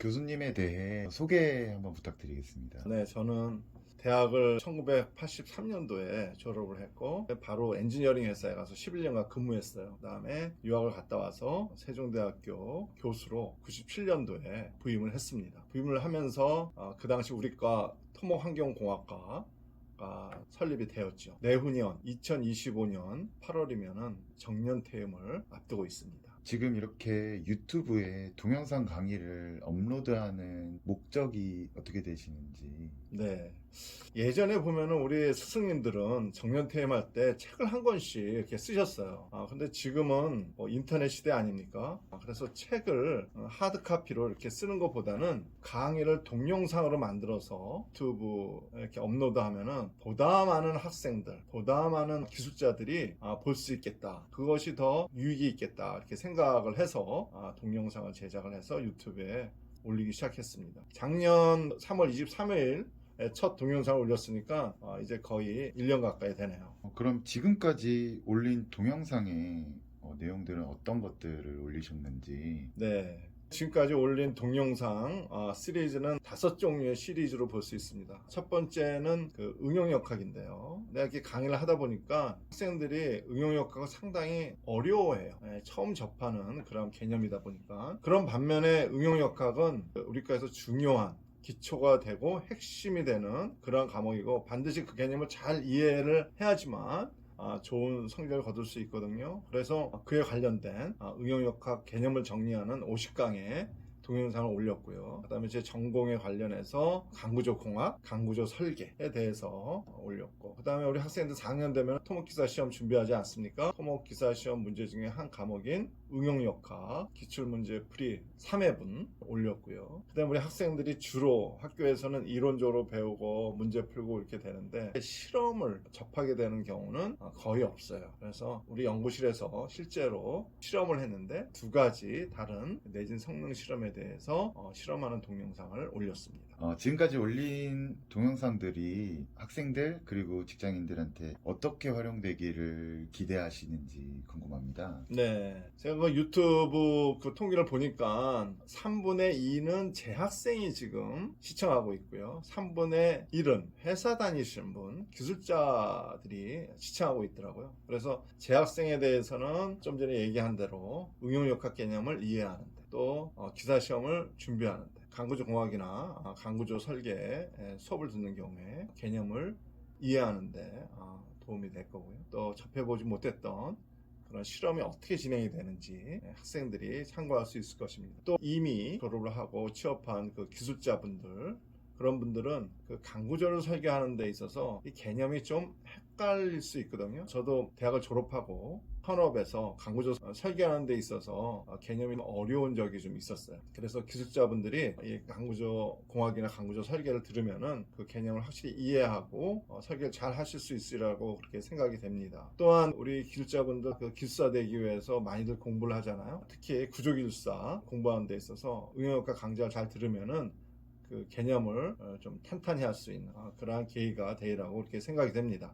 교수님에 대해 소개 한번 부탁드리겠습니다. 네, 저는 대학을 1983년도에 졸업을 했고 바로 엔지니어링 회사에 가서 11년간 근무했어요. 그다음에 유학을 갔다 와서 세종대학교 교수로 97년도에 부임을 했습니다. 부임을 하면서 어, 그 당시 우리과 토목환경공학과가 설립이 되었죠. 내후년 2025년 8월이면은 정년 퇴임을 앞두고 있습니다. 지금 이렇게 유튜브에 동영상 강의를 업로드하는 목적이 어떻게 되시는지. 네. 예전에 보면은 우리 스승님들은 정년 퇴임 할 때 책을 한 권씩 이렇게 쓰셨어요. 아, 근데 지금은 뭐 인터넷 시대 아닙니까? 아, 그래서 책을 어, 하드 카피로 이렇게 쓰는 것보다는 강의를 동영상으로 만들어서 유튜브에 이렇게 업로드하면은 보다 많은 학생들, 보다 많은 기술자들이 아, 볼 수 있겠다. 그것이 더 유익이 있겠다. 이렇게 생각을 해서 아, 동영상을 제작을 해서 유튜브에 올리기 시작했습니다. 작년 3월 23일 첫 동영상을 올렸으니까 아, 이제 거의 1년 가까이 되네요. 어, 그럼 지금까지 올린 동영상의 어, 내용들은 어떤 것들을 올리셨는지. 네. 지금까지 올린 동영상 아, 시리즈는 다섯 종류의 시리즈로 볼 수 있습니다. 첫 번째는 그 응용역학인데요. 내가 이렇게 강의를 하다 보니까 학생들이 응용역학을 상당히 어려워해요. 네, 처음 접하는 그런 개념이다 보니까. 그런 반면에 응용역학은 우리과에서 중요한 기초가 되고 핵심이 되는 그런 과목이고 반드시 그 개념을 잘 이해를 해야지만 아, 좋은 성적을 거둘 수 있거든요. 그래서 그에 관련된 아, 응용역학 개념을 정리하는 50강의 동영상을 올렸고요. 그다음에 제 전공에 관련해서 강구조 공학, 강구조 설계에 대해서 올렸고, 그다음에 우리 학생들 4학년 되면 토목기사 시험 준비하지 않습니까? 토목기사 시험 문제 중에 한 과목인 응용역학 기출문제 풀이 3회분 올렸고요. 그다음에 우리 학생들이 주로 학교에서는 이론적으로 배우고 문제 풀고 이렇게 되는데 실험을 접하게 되는 경우는 거의 없어요. 그래서 우리 연구실에서 실제로 실험을 했는데 두 가지 다른 내진 성능 실험에 대해 서 어, 실험하는 동영상을 올렸습니다. 어, 지금까지 올린 동영상들이 학생들 그리고 직장인들한테 어떻게 활용되기를 기대하시는지 궁금합니다. 네. 제가 그 유튜브 그 통계를 보니까 3분의 2는 재학생이 지금 시청하고 있고요. 3분의 1은 회사 다니시는 분, 기술자들이 시청하고 있더라고요. 그래서 재학생에 대해서는 좀 전에 얘기한 대로 응용역학 개념을 이해하는데 또 어, 기사 시험을 준비하는데 강구조 공학이나 아, 강구조 설계 수업을 듣는 경우에 개념을 이해하는데 아, 도움이 될 거고요. 또 접해보지 못했던 그런 실험이 어떻게 진행이 되는지 학생들이 참고할 수 있을 것입니다. 또 이미 졸업을 하고 취업한 그 기술자분들 그런 분들은 그 강구조를 설계하는 데 있어서 이 개념이 좀 헷갈릴 수 있거든요. 저도 대학을 졸업하고 현업에서 강구조 설계하는 데 있어서 개념이 어려운 적이 좀 있었어요. 그래서 기술자분들이 이 강구조 공학이나 강구조 설계를 들으면은 그 개념을 확실히 이해하고 어, 설계를 잘 하실 수 있으리라고 그렇게 생각이 됩니다. 또한 우리 기술자분들 그 기술사 되기 위해서 많이들 공부를 하잖아요. 특히 구조 기술사 공부하는 데 있어서 응용학과 강좌를 잘 들으면은 그 개념을 어, 좀 탄탄히 할 수 있는 아, 그러한 계기가 되리라고 그렇게 생각이 됩니다.